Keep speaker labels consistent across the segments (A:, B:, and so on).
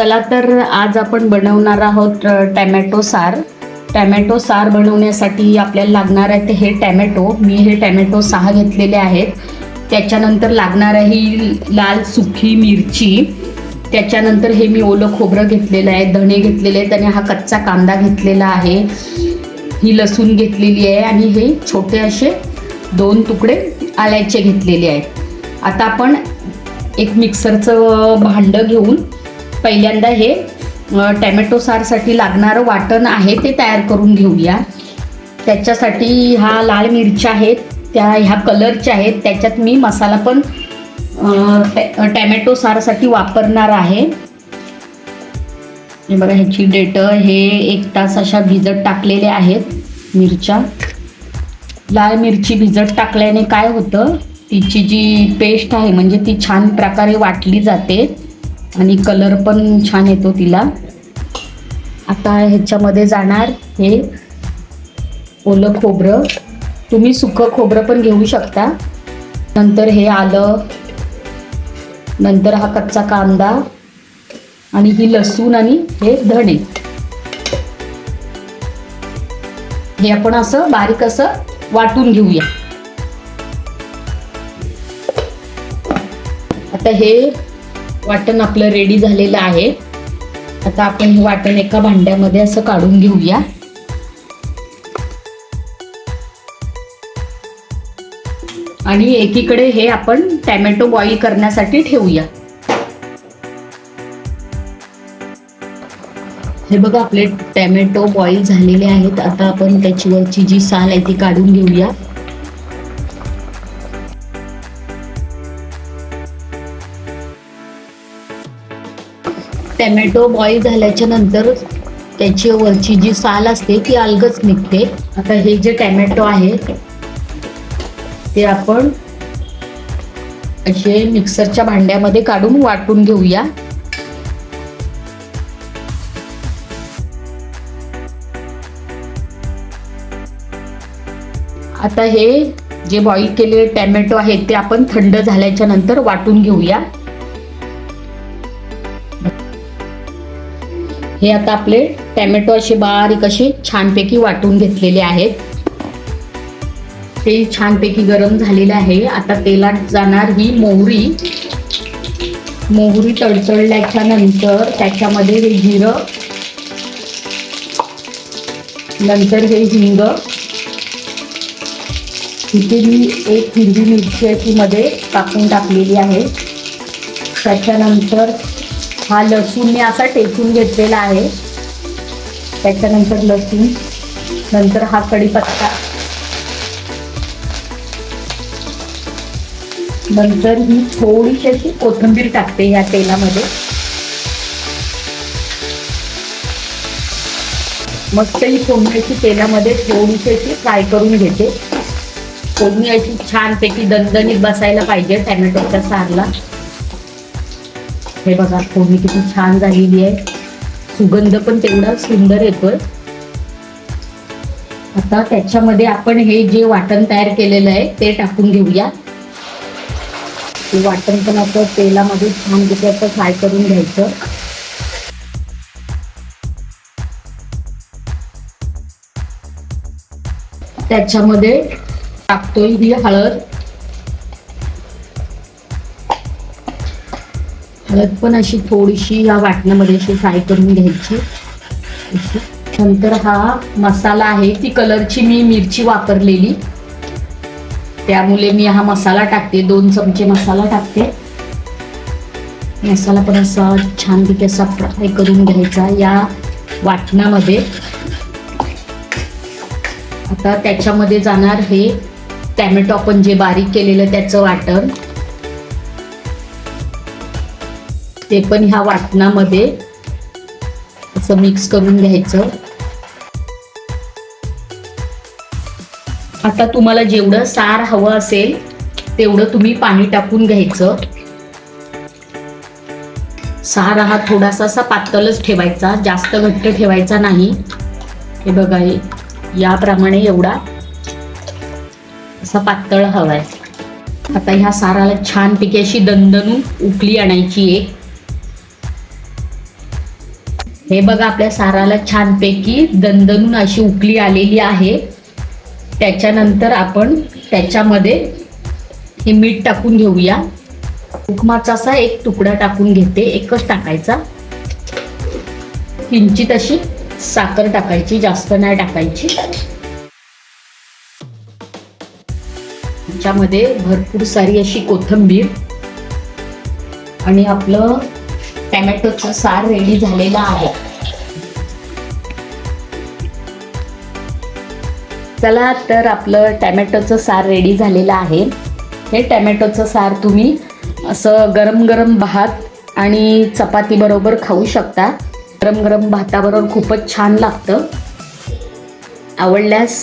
A: चला तर आज आपण बनवणार आहोत टॅमॅटो सार. टॅमॅटो सार बनवण्यासाठी आपल्याला लागणार आहे ते हे टॅमॅटो. मी हे टॅमॅटो सहा घेतलेले आहेत. त्याच्यानंतर लागणार आहे ही लाल सुखी मिरची. त्याच्यानंतर हे मी ओलं खोबरं घेतलेलं आहे धणे घेतलेले आहेत आणि हा कच्चा कांदा घेतलेला आहे. ही लसूण घेतलेली आहे आणि हे छोटे असे दोन तुकडे आल्याचे घेतलेले आहेत. आता आपण एक मिक्सरचं भांडं घेऊन पहिल्यांदा हे टॅमॅटो सारसाठी लागणारं वाटण आहे ते तयार करून घेऊया. त्याच्यासाठी हा लाल मिरच्या आहेत त्या ह्या कलरच्या आहेत त्याच्यात मी मसाला पण टॅ- टॅमॅटो सारसाठी वापरणार आहे. हे बघा ह्याची डेट हे एक तास अशा भिजत टाकलेले आहेत मिरच्या. लाल मिरची भिजत टाकल्याने काय होतं तिची जी पेस्ट आहे म्हणजे ती छान प्रकारे वाटली जाते. आणि कलर पण छान येतो तिला. आता ह्याच्यामध्ये जाणार हे ओलं खोबरं. तुम्ही सुकं खोबरं पण घेऊ शकता. नंतर हे आलं. नंतर हा कच्चा कांदा आणि ही लसूण आणि हे धणे. हे आपण असं बारीक असं वाटून घेऊया. आता हे वाटण आपलं रेडी झालेलं आहे. आता आपण हे वाटण एका भांड्यामध्ये असं काढून घेऊया. आणि एकीकडे हे आपण टॅमॅटो बॉईल करण्यासाठी ठेवूया. हे बघा आपले टॅमॅटो बॉईल झालेले आहेत. आता आपण त्याची वरची जी साल आहे ती काढून घेऊया. टॅमॅटो बॉईल झाल्याच्यानंतर त्याची वरची जी साल असते ती अलगच निघते. आता हे जे टॅमॅटो आहे ते आपण असे मिक्सरच्या भांड्यामध्ये काढून वाटून घेऊया. आता हे जे बॉईल केलेले टॅमॅटो आहेत ते आपण थंड झाल्याच्यानंतर वाटून घेऊया. हे आता आपले टॅमॅटो असे बारीक असे छानपैकी वाटून घेतलेले आहेत. ते छानपैकी गरम झालेलं आहे. आता तेलात जाणार ही मोहरी. मोहरी तडतडल्याच्या नंतर त्याच्यामध्ये हे जिरं नंतर हे हिंग. इथे मी एक हिरवी मिरची अशी मध्ये टाकून टाकलेली आहे. त्याच्यानंतर हा लसूण मी असा टेचून घेतलेला आहे. त्याच्यानंतर लसूण नंतर हा कढीपत्ता. नंतर मी थोडीशी अशी कोथिंबीर टाकते या तेलामध्ये. मस्त ही कोंबडीची तेलामध्ये थोडीशी अशी फ्राय करून घेते. फोडणी अशी छानपैकी दणदणीत बसायला पाहिजे टॅमॅटोच्या सारला. हे बघा फोडणी किती छान झालेली आहे. सुगंध पण तेवढा सुंदर येतोय. आता त्याच्यामध्ये आपण हे जे वाटण तयार केलेलं आहे ते टाकून घेऊया. ते वाटण पण असं तेलामध्ये छान तिथे असं फ्राय करून घ्यायचं. त्याच्यामध्ये टाकतोय ही हळद. हळद पण अशी थोडीशी या वाटणामध्ये अशी फ्राय करून घ्यायची. नंतर हा मसाला आहे ती कलरची मी मिरची वापरलेली. त्यामुळे मी हा मसाला टाकते दोन चमचे मसाला टाकते. मसाला पण असा छानपैकी असा फ्राय करून घ्यायचा या वाटणामध्ये आता त्याच्यामध्ये जाणार हे टॅमॅटो आपण जे बारीक केलेलं त्याचं वाटण. ते पण ह्या वाटणामध्ये असं मिक्स करून घ्यायचं. आता तुम्हाला जेवढं सार हवं असेल तेवढं तुम्ही पाणी टाकून घ्यायचं. सार हा थोडासा असा पातळच ठेवायचा जास्त घट्ट ठेवायचा नाही. हे बघा हे याप्रमाणे एवढा असा पातळ हवाय. आता ह्या साराला छानपैकी अशी दणदणून उकली आणायची एक. हे बघा आपल्या साराला छानपैकी दणदणून अशी उकळी आलेली आहे. त्याच्यानंतर आपण त्याच्यामध्ये हे मीठ टाकून घेऊया. उपमाचा असा एक तुकडा टाकून घेते एकच टाकायचा. किंचित अशी साखर टाकायची जास्त नाही टाकायची. त्याच्यामध्ये भरपूर सारी अशी कोथिंबीर आणि आपलं टॅमॅटोचं सार रेडी झालेलं आहे. चला तर आपलं टॅमॅटोचं सार रेडी झालेलं आहे. हे टॅमॅटोचं सार तुम्ही असं गरम गरम भात आणि चपातीबरोबर खाऊ शकता. गरम गरम भाताबरोबर खूपच छान लागतं. आवडल्यास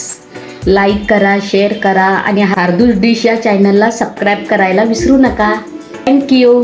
A: लाईक करा शेअर करा आणि हार्दूस डिश या चॅनलला सबस्क्राईब करायला विसरू नका. थँक्यू